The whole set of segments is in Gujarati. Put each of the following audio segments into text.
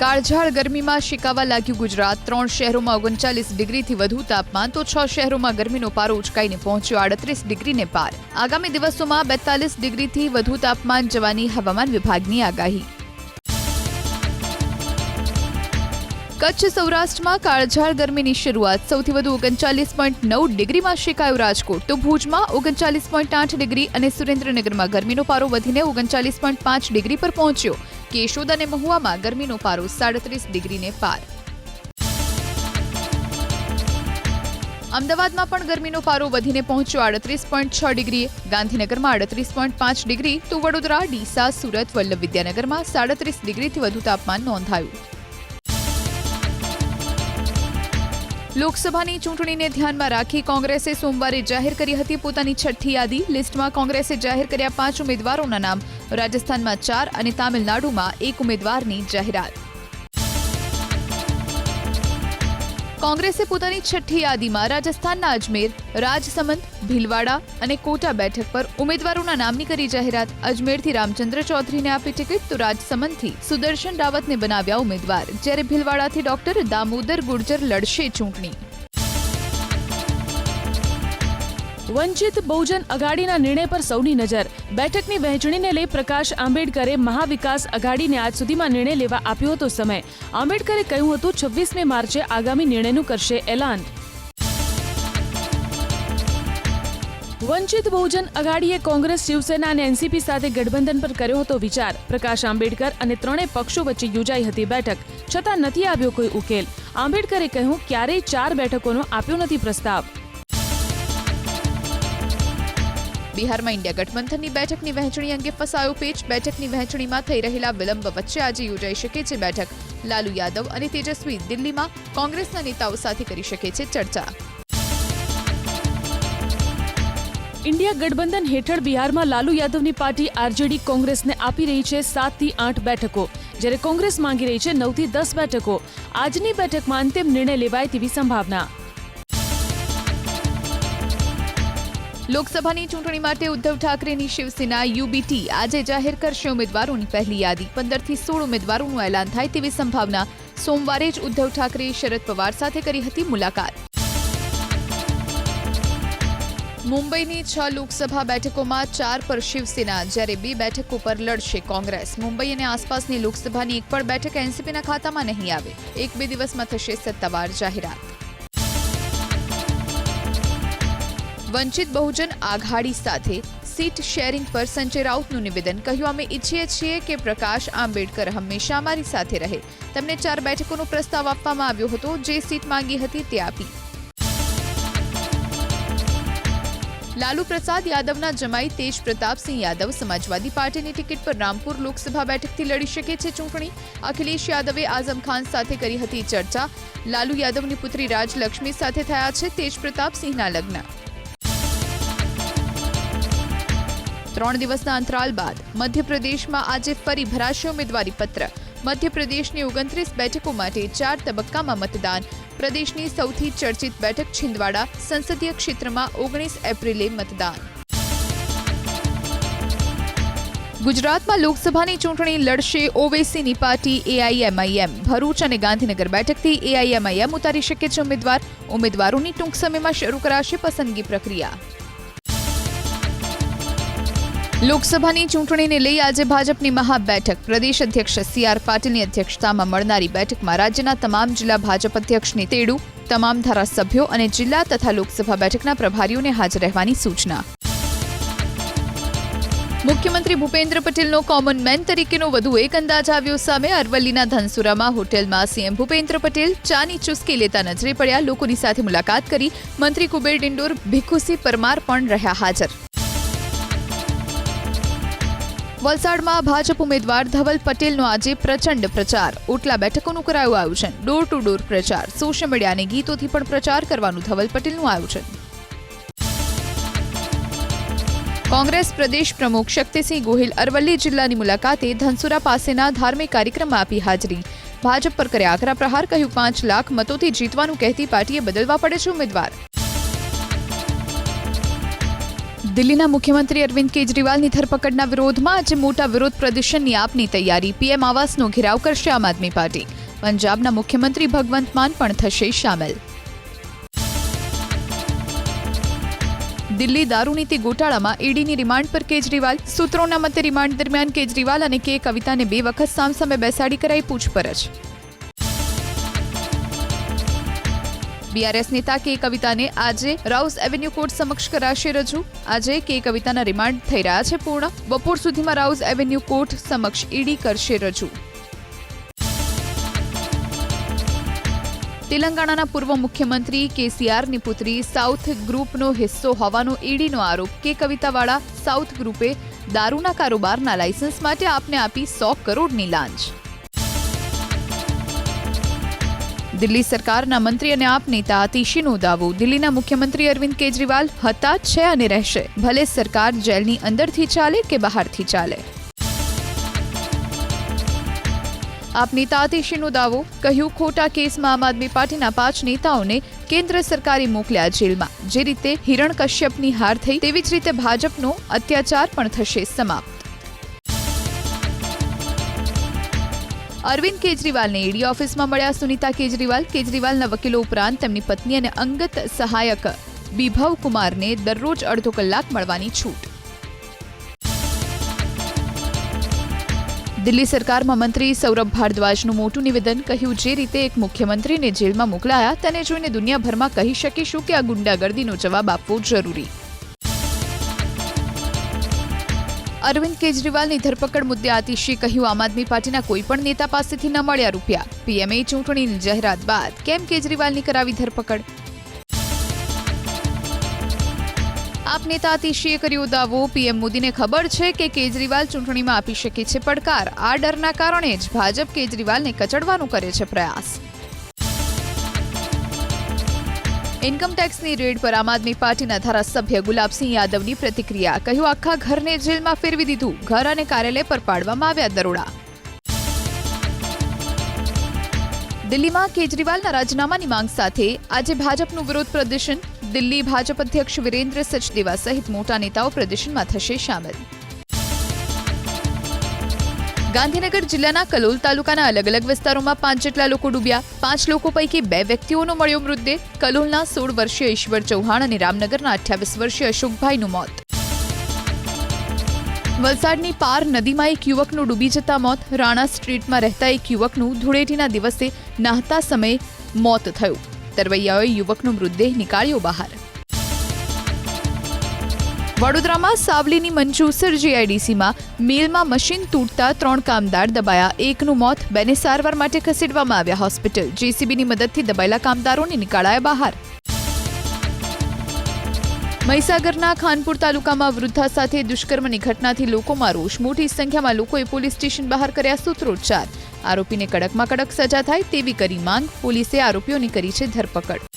કાળઝાળ ગરમીમાં શેકાવા લાગ્યું ગુજરાત. ત્રણ શહેરોમાં ઓગણચાલીસ ડિગ્રીથી વધુ તાપમાન, તો છ શહેરોમાં ગરમીનો પારો ઉચકાઈને પહોંચ્યો આડત્રીસ ડિગ્રીને પાર. આગામી દિવસોમાં બેતાલીસ ડિગ્રીથી વધુ તાપમાન જવાની હવામાન વિભાગની આગાહી. કચ્છ સૌરાષ્ટ્રમાં કાળઝાળ ગરમીની શરૂઆત. સૌથી વધુ ઓગણચાલીસ પોઈન્ટ નવ ડિગ્રીમાં શેકાયું રાજકોટ. તો ભુજમાં ઓગણચાલીસ પોઈન્ટ આઠ ડિગ્રી અને સુરેન્દ્રનગરમાં ગરમીનો પારો વધીને ઓગણચાલીસ પોઈન્ટ પાંચ ડિગ્રી પર પહોંચ્યો. કેશોદ અને મહુવામાં ગરમીનો પારો સાડત્રીસ ડિગ્રીને પાર. અમદાવાદમાં પણ ગરમીનો પારો વધીને પહોંચ્યો આડત્રીસ પોઈન્ટ છ ડિગ્રી, ગાંધીનગરમાં આડત્રીસ પોઈન્ટ પાંચ ડિગ્રી, તો વડોદરા, ડીસા, સુરત, વલ્લભ વિદ્યાનગરમાં સાડત્રીસ ડિગ્રીથી વધુ તાપમાન નોંધાયું. લોકસભાની ચૂંટણીને ધ્યાનમાં રાખી કોંગ્રેસે સોમવારે જાહેર કરી હતી પોતાની છઠ્ઠી યાદી. લિસ્ટમાં કોંગ્રેસે જાહેર કર્યા પાંચ ઉમેદવારોના નામ. રાજસ્થાનમાં ચાર અને તામિલનાડુમાં એક ઉમેદવારની જાહેરાત. કોંગ્રેસે પોતાની છઠ્ઠી યાદીમાં રાજસ્થાનના અજમેર, રાજસમંદ, ભીલવાડા અને કોટા બેઠક પર ઉમેદવારોના નામની કરી જાહેરાત. અજમેરથી રામચંદ્ર ચૌધરીને આપી ટિકિટ, તો રાજસમંદથી સુદર્શન રાવતને બનાવ્યા ઉમેદવાર. જ્યારે ભીલવાડાથી ડોક્ટર દામોદર ગુર્જર લડશે ચૂંટણી. વંચિત બહુજન અઘાડીના નિર્ણય પર સૌની નજર. બેઠકની વહેંચણીને લઈ પ્રકાશ આંબેડકરે મહાવિકાસ અઘાડીને આજ સુધીમાં નિર્ણય લેવા આપ્યો હતો સમય. આંબેડકરે કહ્યું હતું, છવ્વીસમી માર્ચે આગામી નિર્ણયનું કરશે એલાન. વંચિત બહુજન અઘાડીએ કોંગ્રેસ, શિવસેના અને એનસીપી સાથે ગઠબંધન પર કર્યો હતો વિચાર. પ્રકાશ આંબેડકર અને ત્રણેય પક્ષો વચ્ચે યોજાઈ હતી બેઠક. છતાં નથી આવ્યો કોઈ ઉકેલ. આંબેડકરે કહ્યું, ક્યારેય ચાર બેઠકોનો આપ્યો નથી પ્રસ્તાવ. બિહારમાં ઇન્ડિયા ગઠબંધનની બેઠકની વહેંચણી અંગે ફસાયો પેચ. બેઠકની વહેંચણીમાં થઈ રહેલા વિલંબ વચ્ચે આજે યોજાઈ શકે છે બેઠક. લાલુ યાદવ અને તેજસ્વી દિલ્હીમાં કોંગ્રેસના નેતાઓ સાથે કરી શકે છે ચર્ચા. ઇન્ડિયા ગઠબંધન હેઠળ બિહારમાં લાલુ યાદવની પાર્ટી આરજેડી કોંગ્રેસને આપી રહી છે સાતથી આઠ બેઠકો. જ્યારે કોંગ્રેસ માંગી રહી છે નવથી દસ બેઠકો. આજની બેઠકમાં અંતિમ નિર્ણય લેવાય તેવી સંભાવના. લોકસભાની ચૂંટણી માટે ઉદ્ધવ ઠાકરેની શિવસેના યુબીટી આજે જાહેર કરશે ઉમેદવારોની પહેલી યાદી. પંદરથી સોળ ઉમેદવારોનું એલાન થાય તેવી સંભાવના. સોમવારે જ ઉદ્ધવ ઠાકરેએ શરદ પવાર સાથે કરી હતી મુલાકાત. મુંબઈની છ લોકસભા બેઠકોમાં ચાર પર શિવસેના, જ્યારે બે બેઠકો પર લડશે કોંગ્રેસ. મુંબઈ અને આસપાસની લોકસભાની એક પણ બેઠક એનસીપીના ખાતામાં નહીં આવે. એક બે દિવસમાં થશે સત્તાવાર જાહેરાત. વંચિત બહુજન આઘાડી સાથે સીટ શેરિંગ પર સંજય રાઉતનું નિવેદન. કહ્યું, અમે ઈચ્છીએ છીએ કે પ્રકાશ આંબેડકર હંમેશા અમારી સાથે રહે. તેમને ચાર બેઠકોનો પ્રસ્તાવ આપવામાં આવ્યો હતો. જે સીટ માંગી હતી તે આપી. લાલુ પ્રસાદ યાદવના જમાઈ તેજ પ્રતાપસિંહ યાદવ સમાજવાદી પાર્ટીની ટિકિટ પર રામપુર લોકસભા બેઠકથી લડી શકે છે ચૂંટણી. અખિલેશ યાદવે આઝમ ખાન સાથે કરી હતી ચર્ચા. લાલુ યાદવની પુત્રી રાજલક્ષ્મી સાથે થયા છે તેજ પ્રતાપસિંહના લગ્ન. ત્રણ દિવસના અંતરાલ બાદ મધ્યપ્રદેશમાં આજે ફરી ભરાશે ઉમેદવારી પત્ર મધ્યપ્રદેશની ઓગણત્રીસ બેઠકો માટે ચાર તબક્કામાં મતદાન. પ્રદેશની સૌથી ચર્ચિત બેઠક છિંદવાડા, સંસદીય ક્ષેત્રમાં ઓગણીસ એપ્રિલે મતદાન. ગુજરાતમાં લોકસભાની ચૂંટણી લડશે ઓવેસીની પાર્ટી એઆઈએમઆઈએમ. ભરૂચ અને ગાંધીનગર બેઠકથી એઆઈએમઆઈએમ ઉતારી શકે છે ઉમેદવાર. ઉમેદવારોની ટૂંક સમયમાં શરૂ કરાશે પસંદગી પ્રક્રિયા. લોકસભાની ચૂંટણીને લઈ આજે ભાજપની મહાબેઠક. પ્રદેશ અધ્યક્ષ સી આર પાટીલની અધ્યક્ષતામાં મળનારી બેઠકમાં રાજ્યના તમામ જિલ્લા ભાજપ અધ્યક્ષ તેડું તમામ ધારાસભ્યો અને જિલ્લા તથા લોકસભા બેઠકના પ્રભારીઓને હાજર રહેવાની સૂચના. મુખ્યમંત્રી ભૂપેન્દ્ર પટેલનો કોમન મેન તરીકેનો વધુ એક અંદાજ આવ્યો સામે અરવલ્લીના ધનસુરામાં હોટેલમાં સીએમ ભૂપેન્દ્ર પટેલ ચાની ચુસ્કી લેતા નજરે પડ્યા. લોકોની સાથે મુલાકાત કરી મંત્રી કુબેર ડિંડોર ભીખુસી પરમાર પણ રહ્યા હાજર. વલસાડમાં ભાજપ ઉમેદવાર ધવલ પટેલનો આજે પ્રચંડ પ્રચાર. ઓટલા બેઠકોનું કરાયું આયોજન. ડોર ટુ ડોર પ્રચાર. સોશિયલ મીડિયાની ગીતોથી પણ પ્રચાર કરવાનું ધવલ પટેલનું આયોજન. કોંગ્રેસ પ્રદેશ પ્રમુખ શક્તિસિંહ ગોહિલ અરવલ્લી જિલ્લાની મુલાકાતે ધનસુરા પાસેના ધાર્મિક કાર્યક્રમમાં આપી હાજરી. ભાજપ પર કર્યા આકરા પ્રહાર કહ્યું, પાંચ લાખ મતોથી જીતવાનું કહેતી પાર્ટીએ બદલવા પડે છે ઉમેદવાર. દિલ્હીના મુખ્યમંત્રી અરવિંદ કેજરીવાલની ધરપકડના વિરોધમાં આજે મોટા વિરોધ પ્રદર્શનની આપની તૈયારી. પીએમ આવાસનો ઘેરાવ કરશે આમ આદમી પાર્ટી. પંજાબના મુખ્યમંત્રી ભગવંત માન પણ થશે સામેલ. દિલ્હી દારૂનીતિ ગોટાળામાં ઈડીની રિમાન્ડ પર કેજરીવાલ. સૂત્રોના મતે રિમાન્ડ દરમિયાન કેજરીવાલ અને કે કવિતાને બે વખત સામસામે બેસાડી કરાઈ પૂછપરછ. બીઆરએસ નેતા કે કવિતાને આજે રાઉસ એવન્યુ કોર્ટ સમક્ષ કરાશે રજૂ. આજે કે કવિતાના રિમાન્ડ થઈ રહ્યા છે પૂર્ણ. બપોર સુધીમાં રાઉસ એવન્યુ કોર્ટ સમક્ષ ઈડી કરશે રજૂ. તેલંગાણાના પૂર્વ મુખ્યમંત્રી કેસીઆરની પુત્રી સાઉથ ગ્રુપનો હિસ્સો હોવાનો ઈડીનો આરોપ કે કવિતાવાળા સાઉથ ગ્રુપે દારૂના કારોબારના લાયસન્સ માટે આપને આપી સો કરોડની લાંચ. દિલ્હી સરકારના મંત્રી અને આપ નેતા અતિશીનો દાવો. દિલ્હીના મુખ્યમંત્રી અરવિંદ કેજરીવાલ હતા છે અને રહેશે. ભલે સરકાર જેલની અંદરથી ચાલે કે બહારથી ચાલે. આપ નેતા અતિશીનો દાવો. કહ્યું, ખોટા કેસમાં આમ આદમી પાર્ટીના પાંચ નેતાઓને કેન્દ્ર સરકારે મોકલ્યા જેલમાં. જે રીતે હિરણ કશ્યપની હાર થઈ, તેવી જ રીતે ભાજપનો અત્યાચાર પણ થશે સમાપ્ત. અરવિંદ કેજરીવાલને ઈડી ઓફિસમાં મળ્યા. સુનિતા કેજરીવાલ કેજરીવાલના વકીલો ઉપરાંત તેમની પત્ની અને અંગત સહાયક બિભવ કુમારને દરરોજ અડધો કલાક મળવાની છૂટ. દિલ્હી સરકારમાં મંત્રી સૌરભ ભારદ્વાજનું મોટું નિવેદન કહ્યું જે રીતે એક મુખ્યમંત્રીને જેલમાં મોકલાયા. તેને જોઈને દુનિયાભરમાં કહી શકીશું કે આ ગુંડાગર્દીનો જવાબ આપવો જરૂરી. અરવિંદ કેજરીવાલની ધરપકડ મુદ્દે આતિશે કહ્યું, આમ આદમી પાર્ટીના કોઈ પણ નેતા પાસેથી ન મળ્યા રૂપિયા. પીએમએ ચૂંટણીની જાહેરાત બાદ કેમ કેજરીવાલની કરાવી ધરપકડ? આપ નેતા અતિશીએ કર્યો દાવો. પીએમ મોદીને ખબર છે કે કેજરીવાલ ચૂંટણીમાં આપી શકે છે પડકાર. આ ડરના કારણે જ ભાજપ કેજરીવાલને કચડવાનું કરે છે પ્રયાસ. ઇન્કમ ટેક્સની રેડ પર આમ આદમી પાર્ટીના ધારાસભ્ય ગુલાબસિંહ યાદવની પ્રતિક્રિયા. કહ્યું, આખા ઘરને જેલમાં ફેરવી દીધું. ઘર અને કાર્યાલય પર પાડવામાં આવ્યા દરોડા. દિલ્હીમાં કેજરીવાલના રાજીનામાની માંગ સાથે આજે ભાજપનું વિરોધ પ્રદર્શન. દિલ્હી ભાજપ અધ્યક્ષ વિરેન્દ્ર સચદેવા સહિત મોટા નેતાઓ પ્રદર્શનમાં થશે સામેલ. ગાંધીનગર જિલ્લાના કલોલ તાલુકાના અલગ અલગ વિસ્તારોમાં પાંચ જેટલા લોકો ડૂબ્યા. પાંચ લોકો પૈકી બે વ્યક્તિઓનો મળ્યો મૃતદેહ. કલોલના સોળ વર્ષીય ઈશ્વર ચૌહાણ અને રામનગરના અઠ્યાવીસ વર્ષીય અશોકભાઈનું મોત. વલસાડની પાર નદીમાં એક યુવકનું ડૂબી જતા મોત. રાણા સ્ટ્રીટમાં રહેતા એક યુવકનું ધૂળેટીના દિવસે નાહતા સમયે મોત થયું. તરવૈયાઓએ યુવકનો મૃતદેહ નીકાળ્યો બહાર. વડોદરામાં સાવલીની મંચુસર જીઆઈડીસીમાં મિલમાં મશીન તૂટતા ત્રણ કામદાર દબાયા. એકનું મોત બેને સારવાર માટે ખસેડવામાં આવ્યા હોસ્પિટલ. જેસીબીની મદદથી દબાયેલા કામદારોને નીકાળાયા બહાર. મહીસાગરના ખાનપુર તાલુકામાં વૃદ્ધા સાથે દુષ્કર્મની ઘટનાથી લોકોમાં રોષ. મોટી સંખ્યામાં લોકોએ પોલીસ સ્ટેશન બહાર કર્યા સૂત્રોચ્ચાર. આરોપીને કડકમાં કડક સજા થાય તેવી કરી માંગ. પોલીસે આરોપીઓની કરી છે ધરપકડ.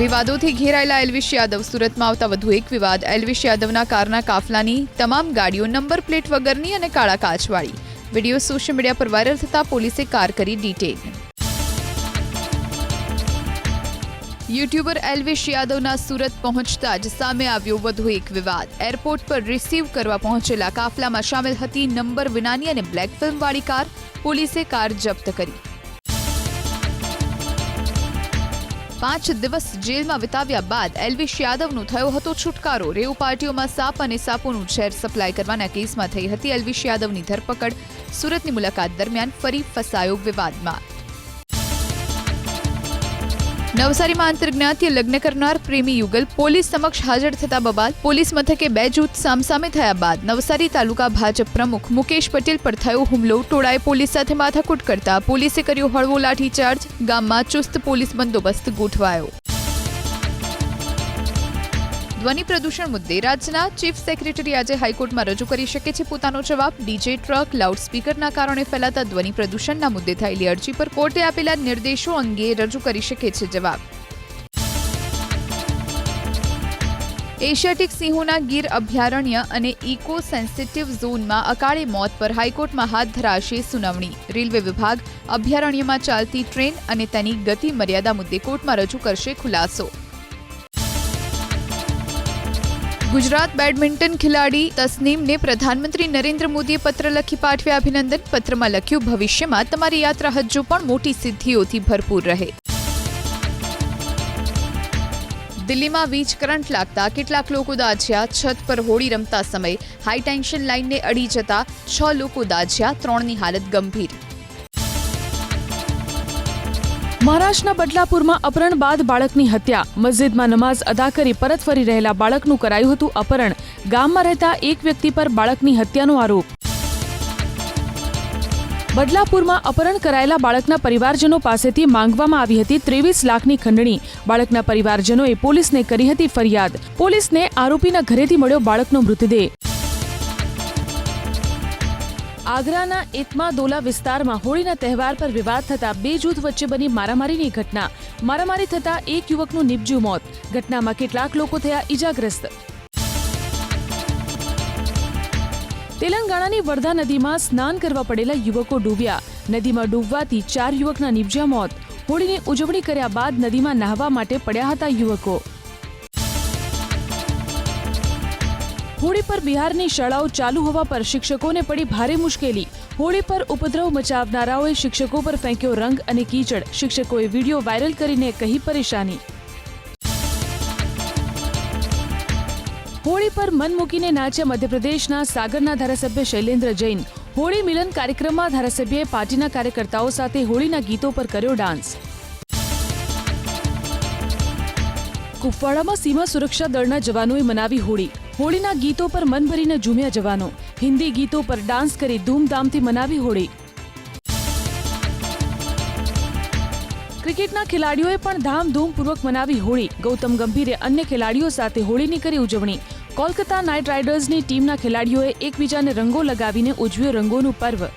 વિવાદોથી ઘેરાયેલા એલ્વિશ યાદવ સુરતમાં આવતા વધુ એક વિવાદ. એલ્વિશ યાદવના કારના કાફલાની તમામ ગાડીઓ નંબર પ્લેટ વગરની અને કાળા કાચવાળી. વીડિયો સોશિયલ મીડિયા પર વાયરલ થતા પોલીસે કાર કરી ડિટેન. યુટ્યુબર એલ્વિશ યાદવના સુરત પહોંચતા જ સામે આવ્યો વધુ એક વિવાદ. એરપોર્ટ પર રિસીવ કરવા પહોંચેલા કાફલામાં સામેલ હતી નંબર વિનાની અને બ્લેક ફિલ્મવાળી કાર. પોલીસે કાર જપ્ત કરી. પાંચ દિવસ જેલમાં વિતાવ્યા બાદ એલવીશ યાદવનો થયો હતો છુટકારો. રેવ પાર્ટીઓમાં સાપ અને સાપોનું ઝેર સપ્લાય કરવાના કેસમાં થઈ હતી એલવીશ યાદવની ધરપકડ. સુરતની મુલાકાત દરમિયાન ફરી ફસાયો વિવાદમાં. નવસારીમાં આંતરજ્ઞાતીય લગ્ન કરનાર પ્રેમી યુગલ પોલીસ સમક્ષ હાજર થતા બબાલ પોલીસ મથકે બે જૂથ સામસામે થયા બાદ નવસારી તાલુકા ભાજપ પ્રમુખ મુકેશ પટેલ પર થયો હુમલો. ટોળાએ પોલીસ સાથે માથાકૂટ કરતા પોલીસે કર્યો હળવો લાઠીચાર્જ. ગામમાં ચુસ્ત પોલીસ બંદોબસ્ત ગોઠવાયો. ધ્વનિ પ્રદૂષણ મુદ્દે રાજ્યના ચીફ સેક્રેટરી આજે હાઈકોર્ટમાં રજૂ કરી શકે છે પોતાનો જવાબ. ડીજે, ટ્રક, લાઉડસ્પીકરના કારણે ફેલાતા ધ્વનિ પ્રદૂષણના મુદ્દે થયેલી અરજી પર કોર્ટે આપેલા નિર્દેશો અંગે રજૂ કરી શકે છે જવાબ. એશિયાટિક સિંહોના ગીર અભયારણ્ય અને ઇકો સેન્સિટિવ ઝોનમાં અકાળે મોત પર હાઈકોર્ટમાં હાથ ધરાશે સુનાવણી. રેલવે વિભાગ અભયારણ્યમાં ચાલતી ટ્રેન અને તેની ગતિ મર્યાદા મુદ્દે કોર્ટમાં રજૂ કરશે ખુલાસો. ગુજરાત બેડમિન્ટન ખેલાડી તસનીમને પ્રધાનમંત્રી નરેન્દ્ર મોદીએ પત્ર લખી પાઠવ્યા અભિનંદન. પત્રમાં લખ્યું, ભવિષ્યમાં તમારી યાત્રા હજુ પણ મોટી સિદ્ધિઓથી ભરપૂર રહે. દિલ્હીમાં વીજ કરંટ લાગતા કેટલાક લોકો દાઝ્યા. છત પર હોળી રમતા સમયે હાઈ ટેન્શન લાઇનને અડી જતા છ લોકો દાઝ્યા. ત્રણની હાલત ગંભીર. મહારાષ્ટ્રના બદલાપુરમાં અપહરણ બાદ બાળકની હત્યા. મસ્જિદમાં નમાઝ અદા કરી પરત ફરી રહેલા બાળકનું કરાયું હતું અપહરણ. ગામમાં રહેતા એક વ્યક્તિ પર બાળકની હત્યાનો આરોપ. બદલાપુરમાં અપહરણ કરાયેલા બાળકના પરિવારજનો પાસેથી માંગવામાં આવી હતી ત્રેવીસ લાખની ખંડણી. બાળકના પરિવારજનોએ પોલીસને કરી હતી ફરિયાદ. પોલીસને આરોપીના ઘરેથી મળ્યો બાળકનો મૃતદેહ. આગ્રાના ઇતમાદોલા વિસ્તારમાં હોળીના તહેવાર પર વિવાદ થતા બે જૂથ વચ્ચે બની મારામારીની ઘટના. મારામારી થતા એક યુવકનું નિપજ્યું મોત. ઘટનામાં કેટલાક લોકો થયા ઈજાગ્રસ્ત. તેલંગાણાની વર્ધા નદીમાં સ્નાન કરવા પડેલા યુવકો ડૂબ્યા. નદીમાં ડૂબવાથી ચાર યુવકના નિપજ્યા મોત. હોળીની ઉજવણી કર્યા બાદ નદીમાં નહાવા માટે પડ્યા હતા યુવકો. હોળી પર બિહારની શાળાઓ ચાલુ હોવા પર શિક્ષકોને પડી ભારે મુશ્કેલી. હોળી પર ઉપદ્રવ મચાવનારાઓએ શિક્ષકો પર ફેંક્યો રંગ અને કીચડ. શિક્ષકોએ વીડિયો વાયરલ કરીને કહી પરેશાની. હોળી પર મન મૂકીને નાચ્યા મધ્યપ્રદેશના સાગરના ધારાસભ્ય શૈલેન્દ્ર જૈન. હોળી મિલન કાર્યક્રમમાં ધારાસભ્યએ પાર્ટીના કાર્યકર્તાઓ સાથે હોળીના ગીતો પર કર્યો ડાન્સ. કુપવાડામાં સીમા સુરક્ષા દળના જવાનોએ મનાવી હોળી. હોળીના ગીતો પર મન ભરીને ઝૂમ્યા જવાનો. હિન્દી ગીતો પર ડાન્સ કરી ધૂમધામથી મનાવી હોળી. ક્રિકેટના ખેલાડીઓએ પણ ધામધૂમપૂર્વક મનાવી હોળી. ગૌતમ ગંભીરે અન્ય ખેલાડીઓ સાથે હોળીની કરી ઉજવણી. કોલકાતા નાઇટ રાઇડર્સની ટીમના ખેલાડીઓએ એકબીજાને રંગો લગાવીને ઉજવ્યો રંગોનું પર્વ.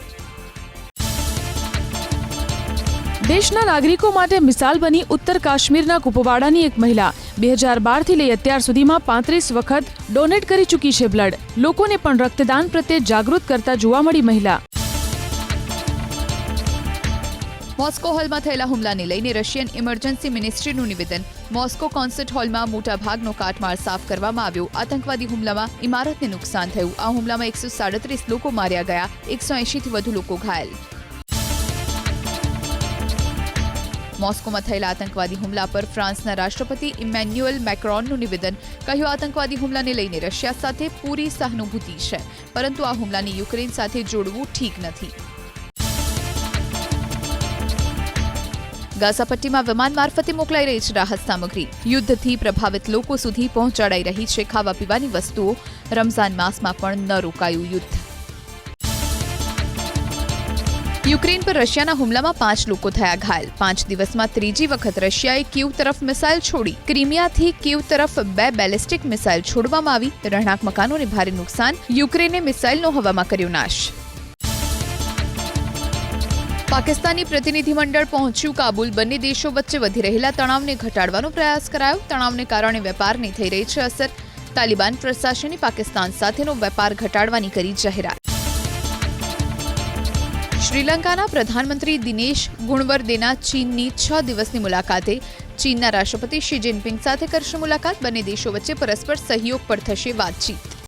દેશના નાગરિકો માટે મિસાલ બની ઉત્તર કાશ્મીરના કુપવાડાની એક મહિલા. બે હજાર બારથી લઈ અત્યાર સુધીમાં પાંત્રીસ વખત ડોનેટ કરી ચૂકી છે બ્લડ. લોકોને પણ રક્તદાન પ્રત્યે જાગૃત કરતા જોવા મળી મહિલા. મોસ્કો હોલમાં થયેલા હુમલાને લઈને રશિયન ઇમરજન્સી મિનિસ્ટ્રીનું નિવેદન. મોસ્કો કોન્સર્ટ હોલમાં મોટા ભાગનો કાટમાળ સાફ કરવામાં આવ્યો. આતંકવાદી હુમલામાં ઇમારતને નુકસાન થયું. આ હુમલામાં એકસો સાડત્રીસ લોકો માર્યા ગયા, એકસો એંશીથી વધુ લોકો ઘાયલ. મોસ્કોમાં થયેલા આતંકવાદી હુમલા પર ફ્રાન્સના રાષ્ટ્રપતિ ઇમેન્યુઅલ મેક્રોનનું નિવેદન. કહ્યું, આતંકવાદી હુમલાને લઈને રશિયા સાથે પૂરી સહાનુભૂતિ છે, પરંતુ આ હુમલાને યુક્રેન સાથે જોડવું ઠીક નથી. ગાઝાપટ્ટીમાં વિમાન મારફતે મોકલાઈ રહી છે રાહત સામગ્રી. યુદ્ધથી પ્રભાવિત લોકો સુધી પહોંચાડાઈ રહી છે ખાવા પીવાની વસ્તુઓ. રમઝાન માસમાં પણ ન રોકાયું યુદ્ધ. યુક્રેન પર રશિયાના હુમલામાં પાંચ લોકો થયા ઘાયલ. પાંચ દિવસમાં ત્રીજી વખત રશિયાએ કીવ તરફ મિસાઇલ છોડી ક્રિમિયાથી કીવ તરફ બે બેલિસ્ટિક મિસાઇલ છોડવામાં આવી. રહેણાંક મકાનોને ભારે નુકસાન. યુક્રેને મિસાઇલનો હવામાં કર્યો નાશ. પાકિસ્તાની પ્રતિનિધિમંડળ પહોંચ્યું કાબુલ. બંને દેશો વચ્ચે વધી રહેલા તણાવને ઘટાડવાનો પ્રયાસ કરાયો. તણાવને કારણે વેપારની થઈ રહી છે અસર. તાલિબાન પ્રશાસને પાકિસ્તાન સાથેનો વેપાર ઘટાડવાની કરી જાહેરાત. શ્રીલંકાના પ્રધાનમંત્રી દિનેશ ગુણવર્દેના ચીનની છ દિવસની મુલાકાતે ચીનના રાષ્ટ્રપતિ શી જિનપિંગ સાથે કરશે મુલાકાત. બંને દેશો વચ્ચે પરસ્પર સહયોગ પર થશે વાતચીત.